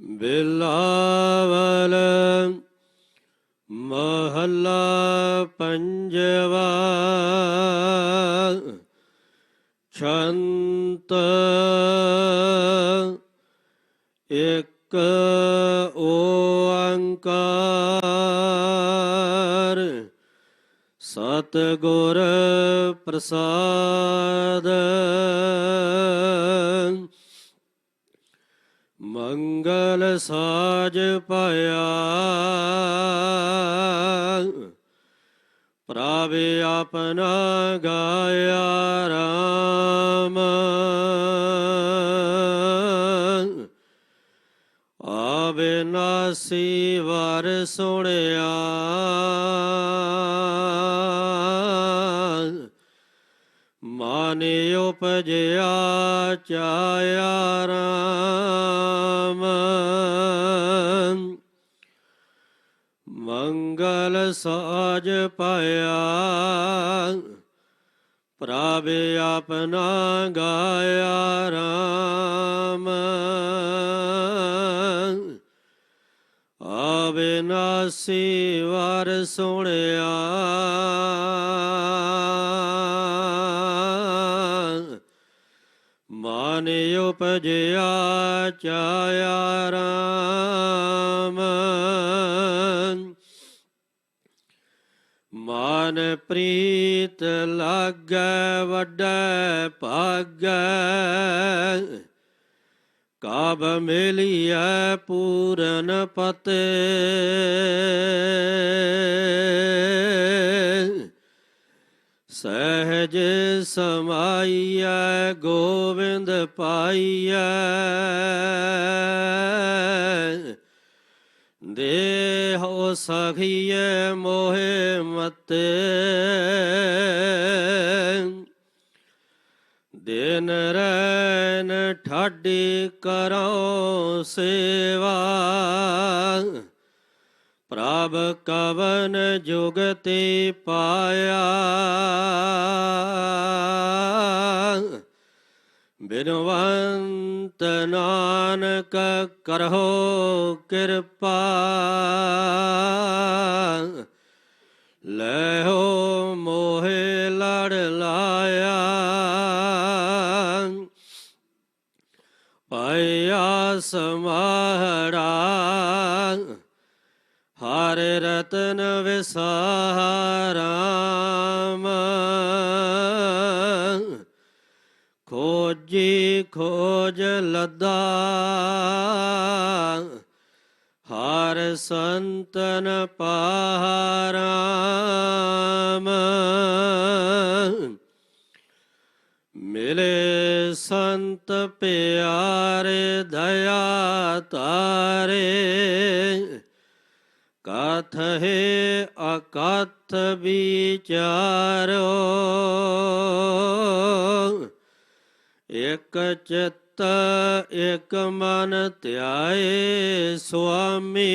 ਬਿਲਾਵਲ ਮਹੱਲਾ ਪੰਜਵਾ ਛੰਤ ਇਕ ਓੰਕਾਰ ਸਤ ਗੁਰ ਪ੍ਰਸਾਦ ਮੰਗਲ ਸਾਜ ਪਾਇਆ। ਪ੍ਰਭ ਆਪਣਾ ਗਾਇਆ ਰਾਮ। ਆਬਿਨਾਸੀ ਵਰ ਸੁਣਿਆ। ਮਨ ਉਪਜਿਆ ਚਾਇਆ ਰਾਮ ਮੰਗਲ ਸਾਜ ਪਾਇਆ ਪ੍ਰਭ ਆਪਣਾ ਗਾਇਆ ਰਾਮ। ਨਾਸ਼ੀ ਵਾਰ ਸੁਣਿਆ ਰਾਮ ਮਨ ਪ੍ਰੀਤ ਲਾਗੈ ਵੱਡੈ ਭਾਗੈ ਕਾਬ ਮਿਲਿਐ ਪੂਰਨ ਪਤੇ। ਸਹਿਜ ਸਮਾਈਐ ਗੋਵਿੰਦ ਪਾਈਐ। ਸਖੀਏ ਮੋਹਿ ਮਤੇ। ਦਿਨ ਰੈਨ ਠਾਡੀ ਕਰੋ ਸੇਵਾ। ਪ੍ਰਭ ਕਵਨ ਜੁਗਤੀ ਪਾਇਆ। ਬਿਨਵੰਤ ਨਾਨਕ ਕਰਹੁ ਕਿਰਪਾ। ਲੈਹੋ ਮੋਹਿ ਲੜ ਲਾਇਆ। ਪਾਇਆ ਸਮਾਹੜਾ ਹਰ ਰਤਨ ਵਿਸਾਰਾਮ। ਖੋਜ ਲੱਦਾ ਹਰ ਸੰਤਨ ਪਾਰਾਮ। ਮਿਲੇ ਸੰਤ ਪਿਆਰੇ ਦਇਆ ਤਾਰੇ ਕਥ ਹੈ ਅਕਥ ਵਿਚਾਰੋ। ਇਕ ਚਿੱਤ, ਇਕ ਮਨ ਧਿਆਏ ਸੁਆਮੀ।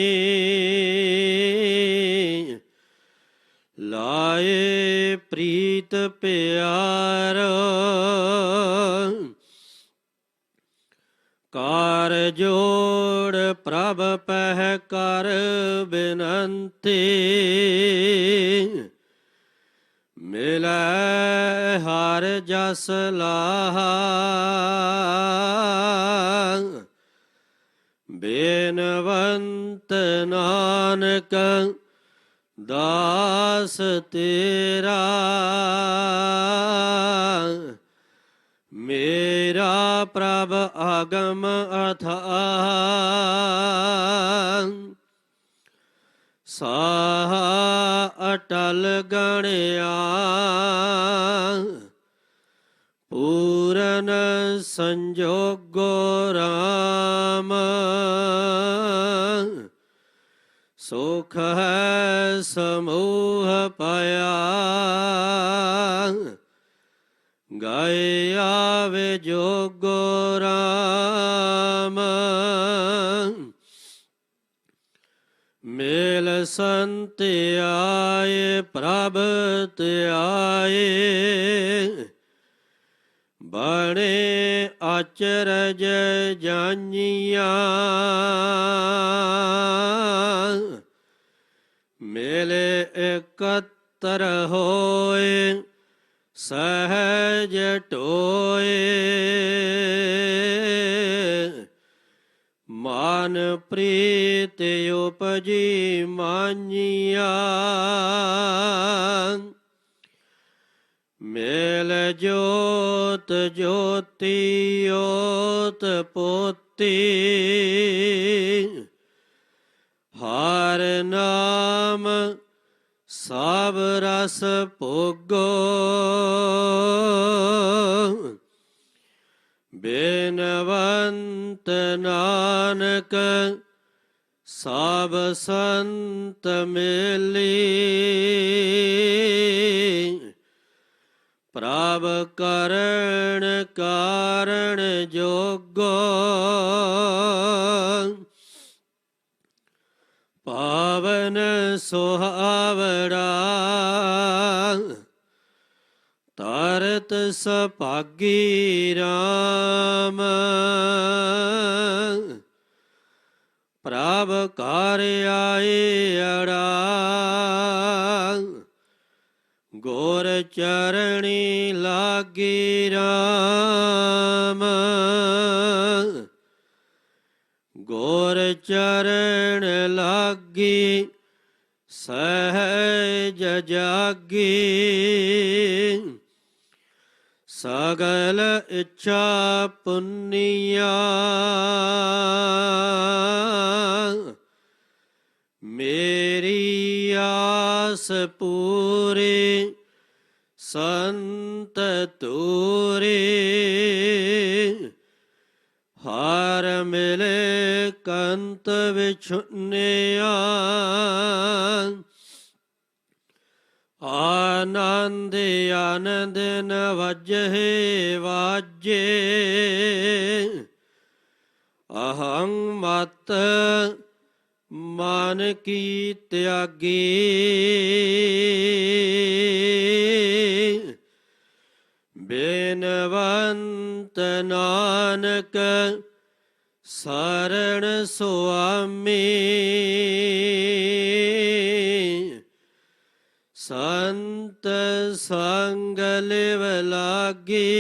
ਲਾਏ ਪ੍ਰੀਤ ਪਿਆਰ, ਕਾਰ ਜੋੜ ਪ੍ਰਭ ਪਹਿ ਕਰ ਬਿਨੰਤੀ। ਮਿਲੈ ਹਰ ਜਸ ਲਾਹਾ। ਬੇਨਵੰਤ ਨਾਨਕ ਦਾਸ ਤੇਰਾ। ਮੇਰਾ ਪ੍ਰਭ ਆਗਮ ਅਥਾਹ। ਸਾਹ ਟਲ ਗਣਿਆ ਪੂਰਨ ਸੰਜੋਗੋ ਰਾਮ। ਸੁਖ ਹੈ ਸਮੂਹ ਪਾਇਆ। ਗਾਏ ਆਵੇ ਜੋਗੋ ਰਾਮ ਮੇਲ ਸੰਤ ਆਏ ਪ੍ਰਭ ਤੇ ਆਏ। ਬਣੇ ਅਚਰਜ ਜਾਨੀਆਂ ਮੇਲੇ ਇਕੱਤਰ ਹੋਏ ਸਹਿਜ ਟੋਏ। ਪ੍ਰੀਤ ਉਪਜੀ ਮਾਨੀਆਂ। ਮੇਲ ਜੋਤ ਜੋਤੀ ਓਤ ਪੋਤੀ। ਹਰ ਨਾਮ ਸਭ ਰਸ ਭੋਗੋ। ਬੇਨਵੰਤ ਨਾਨਕ ਸਭ ਸੰਤ ਮਿਲੀ। ਪ੍ਰਭ ਕਰਣ ਕਾਰਣ ਜੋਗੋ ਪਾਵਨ ਸੁਹਾਵੜਾ ਤਰਤ ਸਭਾਗੀ ਰਾਮ। ਪ੍ਰਭ ਕਰ ਆਏ ਅੜਾ ਗੋਰ ਚਰਣੀ ਲਾਗੀ ਰਾਮ। ਗੋਰ ਚਰਨ ਲਾਗੀ ਸਹਿਜ ਜਾਗੀ। ਸਗਲ ਇੱਛਾ ਪੁੰਨੀਆਂ। ਮੇਰੀ ਆਸ ਪੂਰੀ ਸੰਤ ਤੂਰੇ ਹਾਰ ਮਿਲੇ ਕੰਤ ਵਿਛੁਨਿਆ। ਆਨੰਦ ਆਨੰਦ ਨ ਵਜਹਿ ਵਾਜੇ। ਅਹੰ ਮਤ ਮਨ ਕੀ ਤਿਆਗੀ। ਬੇਨਵੰਤ ਨਾਨਕ ਸਰਣ ਸੁਆਮੀ। ਸੰਤ ਸੰਗ ਲਿਵ ਲਾਗੀ।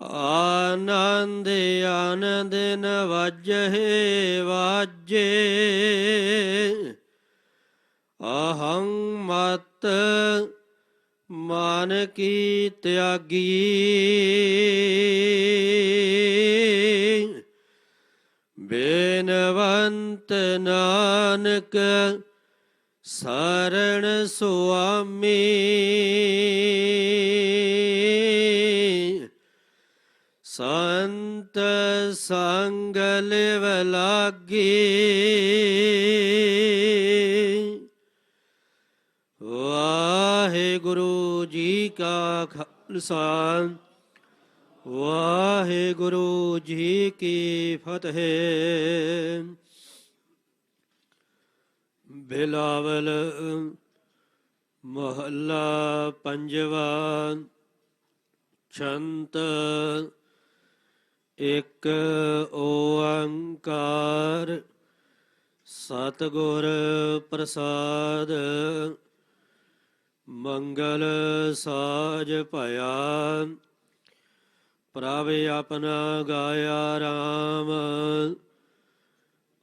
ਆਨੰਦ ਆਨੰਦ ਨ ਵਾਜੇ। ਅਹੰ ਮਤ ਮਨ ਕੀ ਤਿਆਗੀ। ਬੇਨਵੰਤ ਨਾਨਕ ਸਰਣ ਸੁਆਮੀ। ਸੰਤ ਸੰਗ ਲਿਵ ਲਾਗੀ ਵਾਹਿਗੁਰੂ ਜੀ ਕਾ ਖਾਲਸਾ। ਵਾਹਿਗੁਰੂ ਜੀ ਕੀ ਫਤਿਹ। ਬਿਲਾਵਲ, ਮਹੱਲਾ ਪੰਜਵਾ, ਛੰਤ, ਇੱਕ ਓੰਕਾਰ, ਸਤਿਗੁਰ ਪ੍ਰਸਾਦ, ਮੰਗਲ ਸਾਜ ਭਇਆ। ਪ੍ਰਭ ਆਪਣਾ ਗਾਇਆ RAM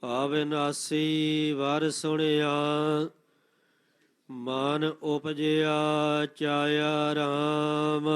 ਆਵਿਨਾਸੀ ਵਰ ਸੁਣਿਆ ਮਨ ਉਪਜਿਆ ਚਾਇਆ ਰਾਮ।